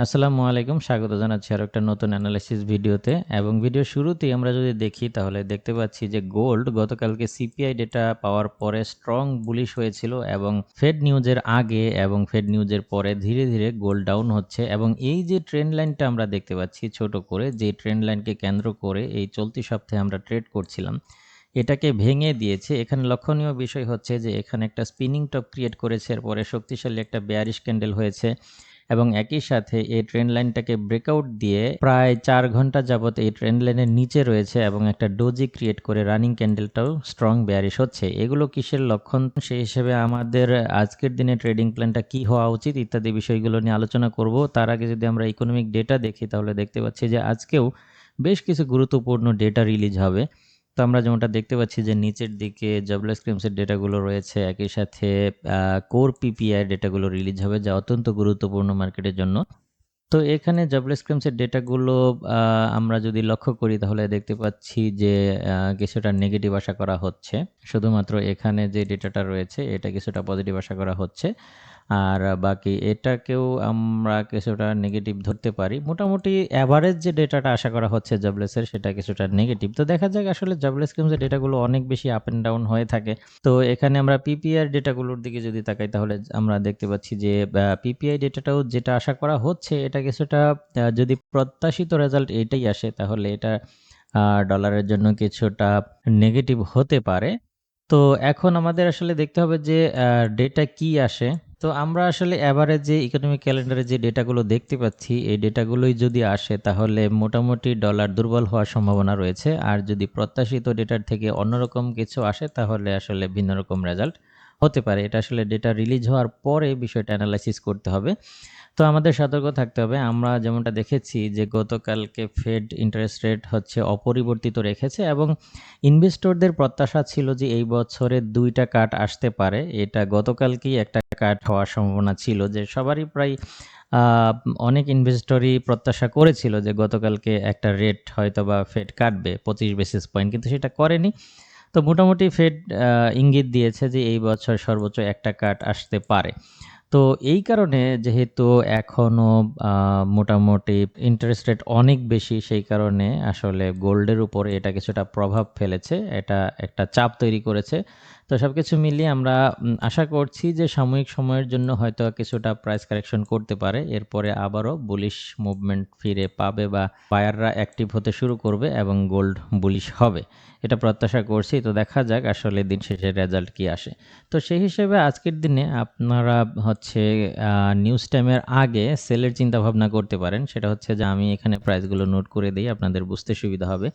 আসসালামু আলাইকুম, স্বাগত জানাচ্ছি আরও একটা নতুন অ্যানালাইসিস ভিডিওতে। এবং ভিডিও শুরুতেই আমরা যদি দেখি, তাহলে দেখতে পাচ্ছি যে গোল্ড গতকালকে সিপিআই ডেটা পাওয়ার পরে স্ট্রং বুলিশ হয়েছিল এবং ফেড নিউজের আগে এবং ফেড নিউজের পরে ধীরে ধীরে গোল্ড ডাউন হচ্ছে। এবং এই যে ট্রেন্ড লাইনটা আমরা দেখতে পাচ্ছি ছোট করে, যে ট্রেন্ড লাইনকে কেন্দ্র করে এই চলতি সপ্তাহে আমরা ট্রেড করছিলাম, এটাকে ভেঙে দিয়েছে। এখানে লক্ষণীয় বিষয় হচ্ছে যে এখানে একটা স্পিনিং টপ ক্রিয়েট করেছে, এরপরে শক্তিশালী একটা বেয়ারিশ ক্যান্ডেল হয়েছে। এবং একই সাথে এই ট্রেন লাইনটাকে ব্রেকআউট দিয়ে প্রায় চার ঘণ্টা যাবত এই ট্রেন লাইনের নিচে রয়েছে এবং একটা ডোজি ক্রিয়েট করে রানিং ক্যান্ডেলটাও স্ট্রং বেয়ারিশ হচ্ছে। এগুলো কিসের লক্ষণ? সেই হিসেবে আমাদের আজকের দিনে ট্রেডিং প্ল্যানটা কি হওয়া উচিত ইত্যাদি বিষয়গুলো নিয়ে আলোচনা করব। তার আগে যদি আমরা ইকোনমিক ডেটা দেখি তাহলে দেখতে পাচ্ছি যে আজকেও বেশ কিছু গুরুত্বপূর্ণ ডেটা রিলিজ হবে। তো আমরা যেমনটা দেখতে পাচ্ছি যে নিচের দিকে জবলেস ক্রিমসের ডেটাগুলো রয়েছে, একই সাথে কোর পিপিআই ডেটাগুলো রিলিজ হবে যা অত্যন্ত গুরুত্বপূর্ণ মার্কেটের জন্য। তো এখানে জবলেস ক্রিমসের ডেটাগুলো আমরা যদি লক্ষ্য করি তাহলে দেখতে পাচ্ছি যে কিছুটা নেগেটিভ আশা করা হচ্ছে। শুধুমাত্র এখানে যে ডেটাটা রয়েছে, এটা কিছুটা পজিটিভ আশা করা হচ্ছে। আর বাকি এটাকেও আমরা কিছুটা নেগেটিভ ধরতে পারি। মোটামুটি অ্যাভারেজ যে ডেটাটা আশা করা হচ্ছে জাবলেসের সেটা কিছুটা নেগেটিভ তো দেখা যাক আসলে জাবলেস স্কিমসের ডেটাগুলো অনেক বেশি আপ অ্যান্ড ডাউন হয়ে থাকে। তো এখানে আমরা পিপিআর ডেটাগুলোর দিকে যদি তাকাই, তাহলে আমরা দেখতে পাচ্ছি যে পিপিআই ডেটাটাও যেটা আশা করা হচ্ছে, এটা কিছুটা যদি প্রত্যাশিত রেজাল্ট এটাই আসে, তাহলে এটা ডলারের জন্য কিছুটা নেগেটিভ হতে পারে। তো এখন আমাদের আসলে দেখতে হবে যে ডেটা কি আসে। তো আমরা আসলে এবারে যে ইকোনমিক ক্যালেন্ডারে যে ডেটাগুলো দেখতে পাচ্ছি, এই ডেটাগুলোই যদি আসে তাহলে মোটামুটি ডলার দুর্বল হওয়ার সম্ভাবনা রয়েছে। আর যদি প্রত্যাশিত ডেটার থেকে অন্যরকম কিছু আসে তাহলে আসলে ভিন্ন রকম রেজাল্ট হতে পারে। এটা আসলে ডেটা রিলিজ হওয়ার পরে বিষয়টা অ্যানালাইসিস করতে হবে। তো আমাদের সতর্ক থাকতে হবে। আমরা যেমনটা দেখেছি যে গতকালকে ফেড ইন্টারেস্ট রেট হচ্ছে অপরিবর্তিত রেখেছে এবং ইনভেস্টরদের প্রত্যাশা ছিল যে এই বছরে দুইটা কাট আসতে পারে। এটা গতকালকেই একটা কাট হওয়ার সম্ভাবনা ছিল যে সবারই প্রায় অনেক ইনভেস্টরই প্রত্যাশা করেছিল যে গতকালকে একটা রেট হয়তো বা ফেড কাটবে, পঁচিশ বেসিস পয়েন্ট কিন্তু সেটা করেনি। তো মোটামুটি ফেড ইঙ্গিত দিয়েছে যে এই বছর সর্বোচ্চ একটা কাট আসতে পারে। তো এই কারণে যেহেতু এখনও মোটামুটি ইন্টারেস্ট রেট অনেক বেশি, সেই কারণে আসলে গোল্ডের উপর এটা কিছুটা প্রভাব ফেলেছে, এটা একটা চাপ তৈরি করেছে। তো সব কিছু মিলিয়ে আমরা আশা করছি যে সাময়িক সময়ের জন্য হয়তো কিছুটা প্রাইস কারেকশন করতে পারে, এরপরে আবারও বুলিশ মুভমেন্ট ফিরে পাবে বা বায়াররা অ্যাক্টিভ হতে শুরু করবে এবং গোল্ড বুলিশ হবে। এটা প্রত্যাশা করছি, তো দেখা যাক আসলে দিন শেষে রেজাল্ট কি আসে। তো সেই হিসেবে আজকের দিনে আপনারা হচ্ছে নিউজ টাইমের আগে সেলের চিন্তা ভাবনা করতে পারেন। সেটা হচ্ছে যে, আমি এখানে প্রাইসগুলো নোট করে দিই, আপনাদের বুঝতে সুবিধা হবে।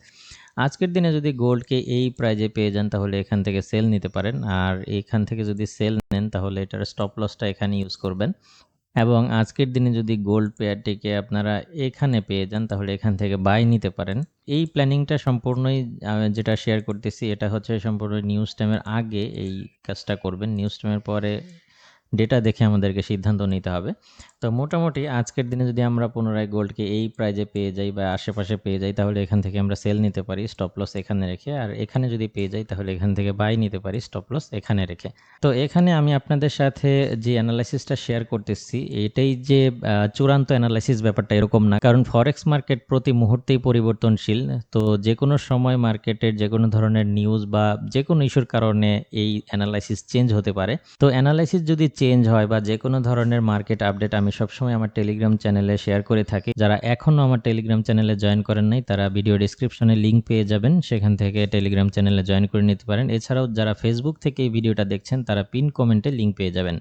আজকের দিনে যদি গোল্ডকে এই প্রাইজে পেয়ে যান, তাহলে এখান থেকে সেল নিতে পারেন। আর এখান থেকে যদি সেল নেন, তাহলে এটার স্টপ লসটা এখানে ইউজ করবেন। এবং আজকের দিনে যদি গোল্ড পেয়ারটিকে আপনারা এখানে পেয়ে যান, তাহলে এখান থেকে বাই নিতে পারেন। এই প্ল্যানিংটা সম্পূর্ণই যেটা শেয়ার করতেছি, এটা হচ্ছে সম্পূর্ণ নিউজ টাইমের আগে এই কাজটা করবেন। নিউজ টাইমের পরে ডেটা দেখে আমাদেরকে সিদ্ধান্ত নিতে হবে। তো মোটামুটি আজকের দিনে যদি আমরা পুনরায় গোল্ডকে এই প্রাইজে পেয়ে যাই বা আশেপাশে পেয়ে যাই, তাহলে এখান থেকে আমরা সেল নিতে পারি স্টপ লস এখানে রেখে। আর এখানে যদি পেয়ে যাই, তাহলে এখান থেকে বাই নিতে পারি স্টপ লস এখানে রেখে। তো এখানে আমি আপনাদের সাথে যে অ্যানালাইসিসটা শেয়ার করতেছি, এটাই যে চূড়ান্ত অ্যানালাইসিস ব্যাপারটা এরকম না। কারণ ফরেক্স মার্কেট প্রতি মুহূর্তেই পরিবর্তনশীল। তো যে কোনো সময় মার্কেটের যে কোনো ধরনের নিউজ বা যে কোনো ইস্যুর কারণে এই অ্যানালাইসিস চেঞ্জ হতে পারে। তো অ্যানালাইসিস যদি চেঞ্জ হয় বা যে কোনো ধরনের মার্কেট আপডেট আমি সবসময় আমার টেলিগ্রাম চ্যানেলে শেয়ার করে থাকি। যারা এখনও আমার টেলিগ্রাম চ্যানেলে জয়েন করেন নাই, তারা ভিডিও ডিসক্রিপশনে লিঙ্ক পেয়ে যাবেন। সেখান থেকে টেলিগ্রাম চ্যানেলে জয়েন করে নিতে পারেন। এছাড়াও যারা ফেসবুক থেকে এই ভিডিওটা দেখছেন, তারা পিন কমেন্টে লিঙ্ক পেয়ে যাবেন।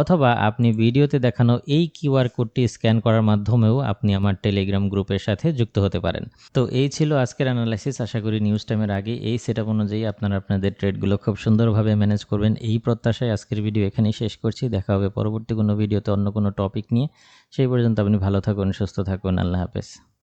অথবা আপনি ভিডিওতে দেখানো এই কিউআর কোডটি স্ক্যান করার মাধ্যমেও আপনি আমার টেলিগ্রাম গ্রুপের সাথে যুক্ত হতে পারেন। তো এই ছিল আজকের অ্যানালাইসিস আশা করি নিউজ টাইমের আগে এই সেট অনুযায়ী আপনারা আপনাদের ট্রেডগুলো খুব সুন্দরভাবে ম্যানেজ করবেন। এই প্রত্যাশায় আজকের ভিডিও এখানেই শেষ করছি। দেখা হবে পরবর্তী কোনো ভিডিওতে অন্য কোনো টপিক নিয়ে। সেই পর্যন্ত আপনি ভালো থাকুন, সুস্থ থাকুন। আল্লাহ হাফেজ।